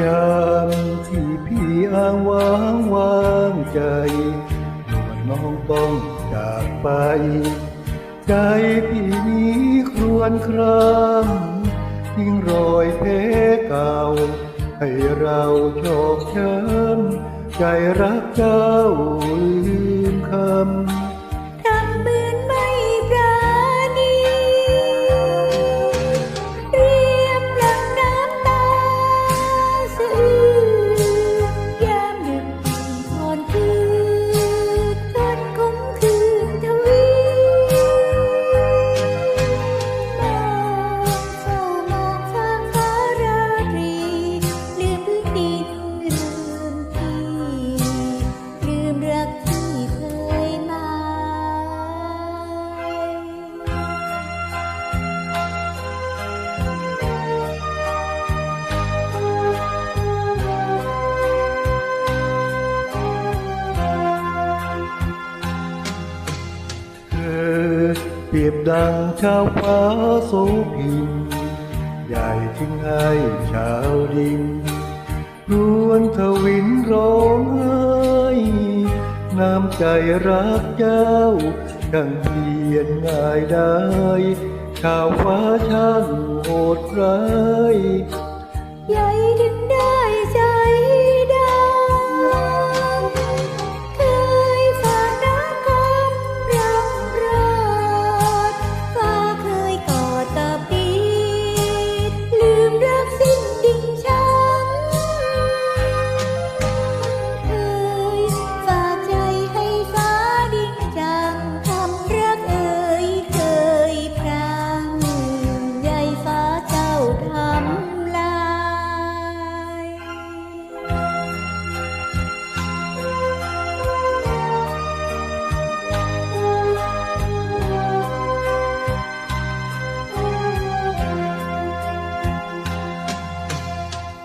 ยามที่พี่อ้างว้างวางใจนวลน้องต้องจากไป ใจพี่นี้ครวญครามทิ้งรอยแผลเก่า ให้เราโชคช้ำใจรักเจ้าลืมคำ รียบดังชาวฟ้าโสพินใหญ่ทิ้งให้ชาวดินรวนทวินร้องไห้น้ำใจรักเจ้าดังเพียนง่ายได้ ชาวฟ้าช่างโหดร้าย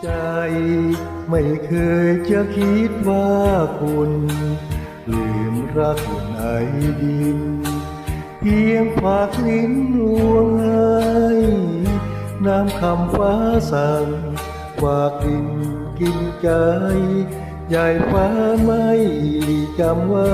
ใจ ไม่เคยจะคิดว่าคุณ ลืมรักในดิน เพียงฝากลิ้นลวงให้น้ำคำฟ้าสั่งฝากดินกินใจ ใหญ่ฟ้าไม่จำไว้